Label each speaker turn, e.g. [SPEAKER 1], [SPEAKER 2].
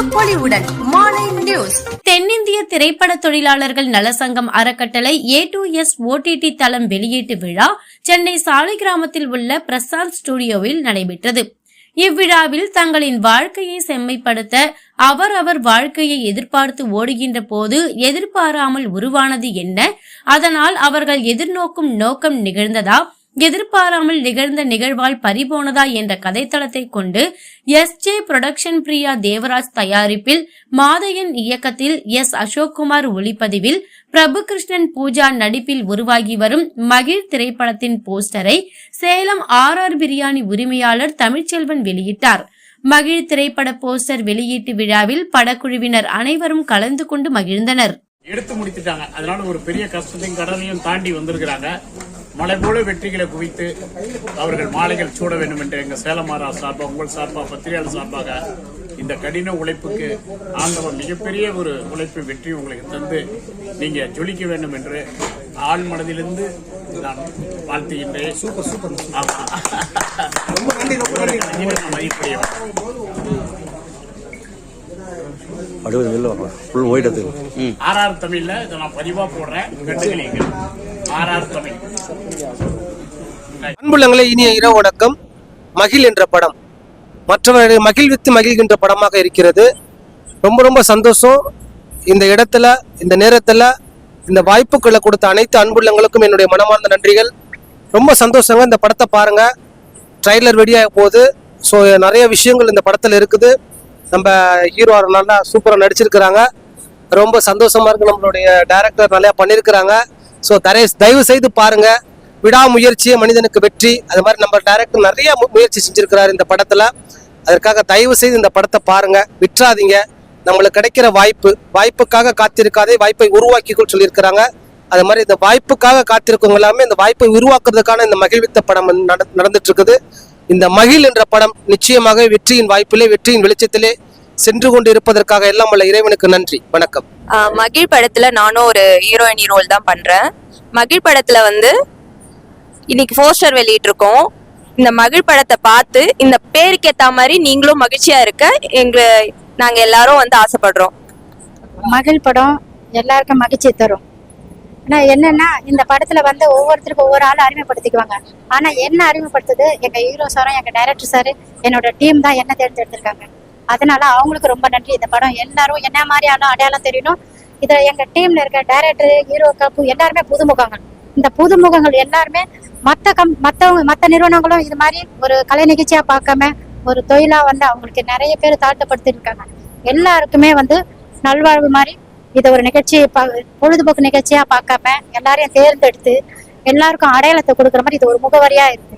[SPEAKER 1] புதுப்பொலிவுடன் மாலை நியூஸ்.
[SPEAKER 2] தென்னிந்திய திரைப்பட தொழிலாளர்கள் நலசங்கம் அறக்கட்டளை ஏ டு எஸ் ஓடிடி தளம் வெளியீட்டு விழா சென்னை சாலை கிராமத்தில் உள்ள பிரசாந்த் ஸ்டுடியோவில் நடைபெற்றது. இவ்விழாவில் தங்களின் வாழ்க்கையை செம்மைப்படுத்த அவர் அவர் வாழ்க்கையை எதிர்பார்த்து ஓடுகின்ற போது எதிர்பாராமல் உருவானது என்ன? அதனால் அவர்கள் எதிர்நோக்கும் நோக்கம் நிகழ்ந்ததா? எதிர்பாராமல் நிகழ்ந்த நிகழ்வால் பறிபோனதா என்ற கதைத்தளத்தை கொண்டு S J production Priya Devaraj தயாரிப்பில் மாதையன் இயக்கத்தில் எஸ் அசோக்குமார் ஒளிப்பதிவில் பிரபுகிருஷ்ணன் பூஜா நடிப்பில் உருவாகி வரும் மகிழ் திரைப்படத்தின் போஸ்டரை சேலம் ஆர் ஆர் பிரியாணி உரிமையாளர் தமிழ்ச்செல்வன் வெளியிட்டார். மகிழ் திரைப்பட போஸ்டர் வெளியீட்டு விழாவில் படக்குழுவினர் அனைவரும் கலந்து கொண்டு மகிழ்ந்தனர்.
[SPEAKER 3] எடுத்து முடித்துட்டாங்க அதனால ஒரு பெரிய கஷ்டத்தையும் கடனையும் தாண்டி வந்திருக்கிறாங்க. மலை போல வெற்றிகளை குவித்து அவர்கள் மாலைகள் சூட வேண்டும் என்று எங்க சேலமாரா சார்பா உங்கள் சார்பா பத்திரிகையாளர் சார்பாக இந்த கடின உழைப்புக்கு ஆண்டவன் மிகப்பெரிய ஒரு உழைப்பு வெற்றி உங்களுக்கு தந்து நீங்க ஜொலிக்க வேண்டும் என்று ஆள் மனதிலிருந்து நான் வாழ்த்துகின்றேன். சூப்பர் சூப்பர் ரொம்ப நன்றி மதிப்புடையவர்
[SPEAKER 4] அடுவது வெளில வரலாம். ஃபுல் ஒயிட் எடுத்துக்கலாம்
[SPEAKER 3] ஆர்ஆர் தமிழ்ல இதை நான் பதிவா போடுறேன். தமிழ்
[SPEAKER 5] அன்புள்ளங்களே இனிய இரவு வணக்கம் மகிழ் என்ற படம். மற்றவர்களை மகிழ்வித்து மகிழ்கின்ற படமாக இருக்கிறது. ரொம்ப ரொம்ப சந்தோஷம். இந்த இடத்துல இந்த நேரத்தில் இந்த வாய்ப்புகளை கொடுத்த அனைத்து அன்புள்ளங்களுக்கும் என்னுடைய மனமார்ந்த நன்றிகள். ரொம்ப சந்தோஷங்க இந்த படத்தை பாருங்க. ட்ரைலர் வெளியாக போகுது. ஸோ நிறைய விஷயங்கள் இந்த படத்தில் இருக்குது. நம்ம ஹீரோ நல்லா சூப்பராக நடிச்சிருக்கிறாங்க. ரொம்ப சந்தோஷமாக இருக்குது நம்மளுடைய டேரக்டர் நல்லா பண்ணியிருக்கிறாங்க ஸோ தரேஷ் தயவு செய்து பாருங்க. விடாமுயற்சியே மனிதனுக்கு வெற்றி. அது மாதிரி நம்ம டேரக்டர் நிறைய மு- முயற்சி செஞ்சிருக்கிறாரு இந்த படத்துல. அதற்காக தயவு செய்து இந்த படத்தை பாருங்க. விட்டுறாதீங்க. நம்மளுக்கு கிடைக்கிற வாய்ப்பு. வாய்ப்புக்காக காத்திருக்காதே வாய்ப்பை உருவாக்கிக்கொள் சொல்லியிருக்கிறாங்க. அது மாதிரி இந்த வாய்ப்புக்காக காத்திருக்கவங்க எல்லாமே இந்த வாய்ப்பை உருவாக்குறதுக்கான இந்த மகிழ்வித்த படம் நட- நடந்துட்டு இருக்குது. இந்த மகிழ் என்ற படம் நிச்சயமாக வெற்றியின் வாய்ப்பிலே வெற்றியின் வெளிச்சத்திலே சென்று கொண்டு இருப்பதற்காக எல்லாம் உள்ள இறைவனுக்கு நன்றி. வணக்கம்.
[SPEAKER 6] ஆஹ் மகிழ் படத்துல நானும் ஒரு ஹீரோயினி ரோல் தான் பண்றேன். மகிழ் படத்துல வந்து இன்னைக்கு போஸ்டர் வெளியிட்டிருக்கோம். இந்த மகிழ் படத்தை பார்த்து இந்த பேருக்கு ஏத்த மாதிரி நீங்களும் மகிழ்ச்சியா இருக்க எங்க நாங்க எல்லாரும் வந்து ஆசைப்படுறோம்.
[SPEAKER 7] மகள் படம் எல்லாருக்கும் மகிழ்ச்சி தரும். ஆனா என்னன்னா இந்த படத்துல வந்து ஒவ்வொருத்தருக்கும் ஒவ்வொரு ஆளும் அறிமுகப்படுத்திக்குவாங்க. ஆனா என்ன அறிமுகப்படுத்துது? எங்க ஹீரோ சாரும் எங்க டைரக்டர் சார் என்னோட டீம் தான் என்ன தேர்ந்தெடுத்திருக்காங்க. அதனால அவங்களுக்கு ரொம்ப நன்றி. இந்த படம் எல்லாரும் என்ன மாதிரியான அடையாளம் தெரியணும்? இதுல எங்க டீம்ல இருக்க டைரக்டர் ஹீரோ கப்பு எல்லாருமே புதுமுகங்கள். இந்த புதுமுகங்கள் எல்லாருமே மத்த கம் மத்தவங்க மத்த நிறுவனங்களும் இது மாதிரி ஒரு கலை நிகழ்ச்சியா பார்க்காம ஒரு தொழிலா வந்து அவங்களுக்கு நிறைய பேர் தாழ்த்தப்படுத்திருக்காங்க. எல்லாருக்குமே வந்து நல்வாழ்வு மாதிரி இதை ஒரு நிகழ்ச்சி பொழுதுபோக்கு நிகழ்ச்சியா பார்க்காம எல்லாரையும் தேர்ந்தெடுத்து எல்லாருக்கும் அடையாளத்தை கொடுக்குற மாதிரி இது ஒரு முகவரியா இருக்கு.